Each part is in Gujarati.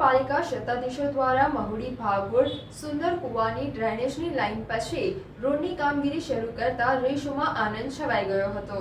મહાનગરપાલિકા શતાધીશો દ્વારા મહુડી ભાગોળ સુંદર કુવાની ડ્રેનેજની લાઇન પછી રોડની કામગીરી શરૂ કરતા રેશોમાં આનંદ છવાઈ ગયો હતો.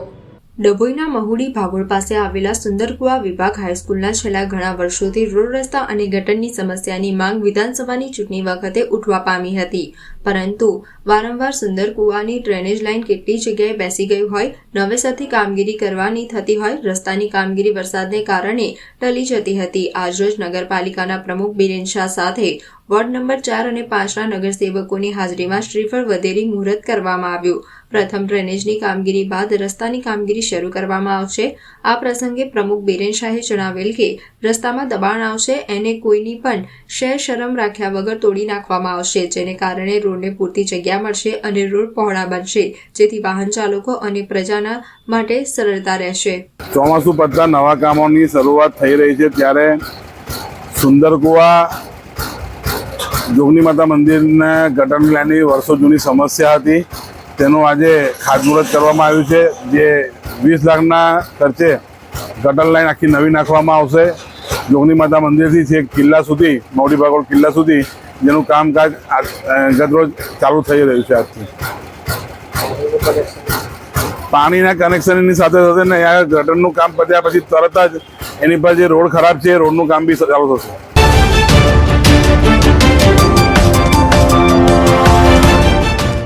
ડભોઈના મહુડી ભાગોળ પાસે આવેલા સુંદરકુવા વિભાગ હાઈસ્કૂલના છેલ્લા ઘણા વર્ષોથી રોડ રસ્તા અને ગટરની સમસ્યાની માંગ વિધાનસભાની ચૂંટણી વખતે ઉઠવા પામી હતી. પરંતુ વારંવાર સુંદરકુવાની ડ્રેનેજ લાઇન કેટલી જગ્યાએ બેસી ગઈ હોય, નવેસરથી કામગીરી કરવાની થતી હોય, રસ્તાની કામગીરી વરસાદને કારણે ટલી જતી હતી. આજરોજ નગરપાલિકાના પ્રમુખ બિરેન શાહ સાથે વોર્ડ નંબર ચાર અને પાંચના નગરસેવકોની હાજરીમાં શ્રીફળ વધેરી મુહૂર્ત કરવામાં આવ્યું. પ્રથમ ડ્રેનેજની કામગીરી બાદ રસ્તાની કામગીરી શરૂ કરવામાં આવશે. આ પ્રસંગે પ્રમુખ બિરેન શાહે જણાવેલ કે, રસ્તામાં દબાણ આવશે એને કોઈની પણ શેર શરમ રાખ્યા વગર તોડી નાખવામાં આવશે, જેને કારણે રોડને પૂરતી જગ્યા મળશે અને રોડ પહોળા બનશે, જેથી વાહન ચાલકો અને પ્રજાના માટે સરળતા રહેશે. ચોમાસું પડતા નવા કામોની શરૂઆત થઈ રહી છે ત્યારે સુંદરકુવા જોગની માતા મંદિરના ગટરની લાઈનની વર્ષો જૂની સમસ્યા હતી. તેનું આજે ખાતમુહૂર્ત કરવામાં આવ્યું છે. જે વીસ લાખના ખર્ચે ગટર લાઈન આખી નવી નાખવામાં આવશે. જોગની માતા મંદિરથી છેક કિલ્લા સુધી, મોડી ભાગોળ કિલ્લા સુધી, જેનું કામકાજ ગતરોજ ચાલુ થઈ રહ્યું છે આજથી. પાણીના કનેક્શનની સાથે સાથે ને આ ગટરનું કામ પત્યા પછી તરત જ એની પર જે રોડ ખરાબ છે રોડનું કામ બી ચાલુ થશે.